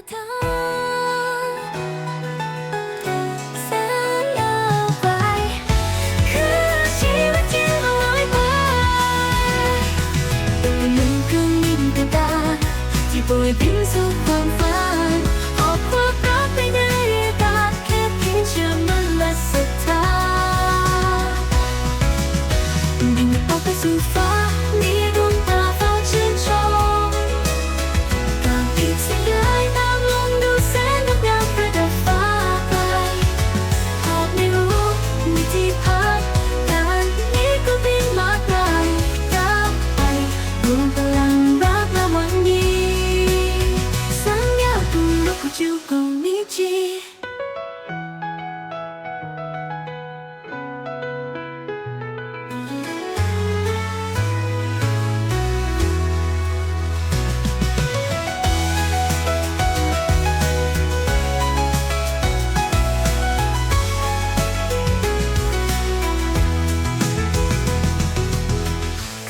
ทางแสนยาวไกลคือชีวิตที่ละลอยไปเป็นหนึ่งเครื่องบินกระดาษที่โบยบินสู่ความฝัน รว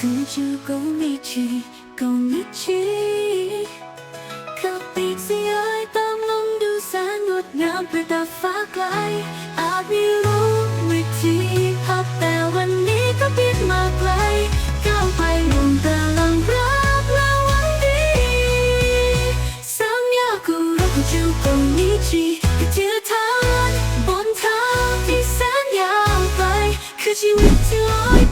คือชื่อก็ไม่ชีก็ไม่ชีขับปีกเสียยตามลมดูแสงงดงามประดับฟ้าไกล อาจไม่รู้วิธีภาพแต่วันนี้ก็บินมาไกลก้าวไปลงแต่ลังรับแล้ววันดีสามยากูรักจูกงนิชีก็เจอทางบนทางที่แสนยาวไปคือชีวิตที่ลอย